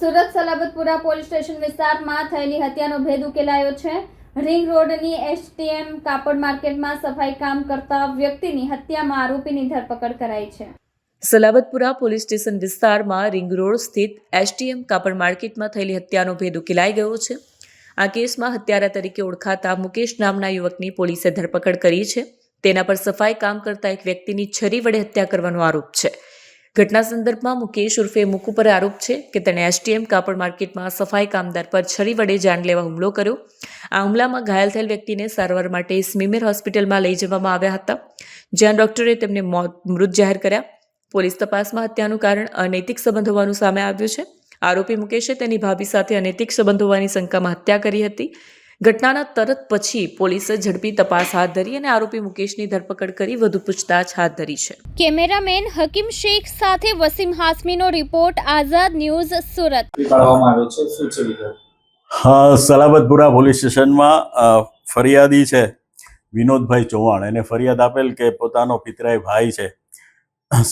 Surat Salabatpura police station વિસ્તારમાં થયેલી હત્યાનો ભેદ ઉકેલાયો છે. રિંગ રોડની એસટીએમ કાપડ માર્કેટમાં સફાઈ કામ કરતા વ્યક્તિની હત્યામાં આરોપીની ધરપકડ કરાઈ છે. સલાબતપુરા પોલીસ સ્ટેશન વિસ્તારમાં રિંગ રોડ સ્થિત એસટીએમ કાપડ માર્કેટમાં થયેલી હત્યાનો ભેદ ઉકેલાઈ ગયો છે. આ કેસમાં હત્યારા તરીકે ઓળખાતા મુકેશ નામના યુવકની પોલીસે ધરપકડ કરી છે. તેના પર સફાઈ કામ કરતા એક વ્યક્તિની છરી વડે હત્યા કરવાનો આરોપ છે. ઘટના સંદર્ભમાં મુકેશ ઉર્ફે મુકુ પર આરોપ છે કે તેણે એસટીએમ કાપડ માર્કેટમાં સફાઈ કામદાર પર છરી વડે જાનલેવા હુમલો કર્યો. આ હુમલામાં ઘાયલ થયેલ વ્યક્તિને સારવાર માટે સ્મીમેર હોસ્પિટલમાં લઈ જવામાં આવ્યા હતા. જ્યાં ડોક્ટરે તેમને મોત, મૃત જાહેર કર્યા. પોલીસ તપાસમાં હત્યાનું કારણ અનૈતિક સંબંધ હોવાનું સામે આવ્યું છે. આરોપી મુકેશે તેની ભાભી સાથે અનૈતિક સંબંધ હોવાની શંકામાં હત્યા કરી હતી. ઘટનાના તરત પછી પોલીસે ઝડપી તપાસ હાથ ધરી અને આરોપી મુકેશની ધરપકડ કરી વધુ પૂછતાછ હાથ ધરી છે. કેમેરામેન હકીમ શેખ સાથે વસીમ હાસમીનો રિપોર્ટ આઝાદ ન્યૂઝ સુરત. છે. શું છે વિગત? હા સલાબતપુરા પોલીસ સ્ટેશનમાં ફરિયાદી છે વિનોદભાઈ ચૌહાણ. એને ફરિયાદ આપેલ કે પોતાનો પિતરાય ભાઈ છે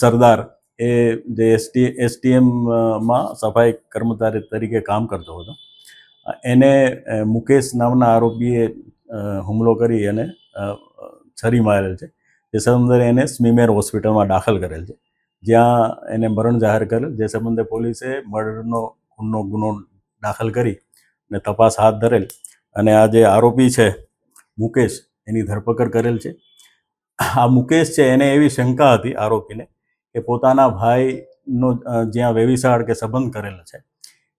સરદાર. એ જે એસટી એસટીએમમાં સફાઈ કર્મચારી તરીકે કામ કરતો હતો. એને મુકેશ નામના આરોપીએ હુમલો કરી અને છરી મારેલ છે. જે સંબંધે એને સ્મીમેર હોસ્પિટલમાં દાખલ કરેલ છે. જ્યાં એને મરણ જાહેર કરેલ, જે સંબંધે પોલીસે મર્ડરનો ખૂનનો ગુનો દાખલ કરી અને તપાસ હાથ ધરેલ. અને આ જે આરોપી છે, મુકેશ, એની ધરપકડ કરેલ છે. આ મુકેશ છે, એને એવી શંકા હતી આરોપીને કે પોતાના ભાઈનો જ્યાં વેવિશાળ કે સંબંધ કરેલો છે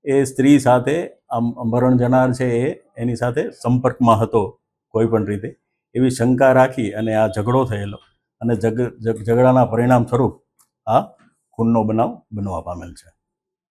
એ સ્ત્રી સાથે મરણ જનાર છે એ, એની સાથે સંપર્કમાં હતો કોઈ પણ રીતે. એવી શંકા રાખી અને આ ઝઘડો થયેલો અને ઝઘડાના પરિણામ સ્વરૂપ આ ખૂનનો બનાવ બનવા પામેલ છે.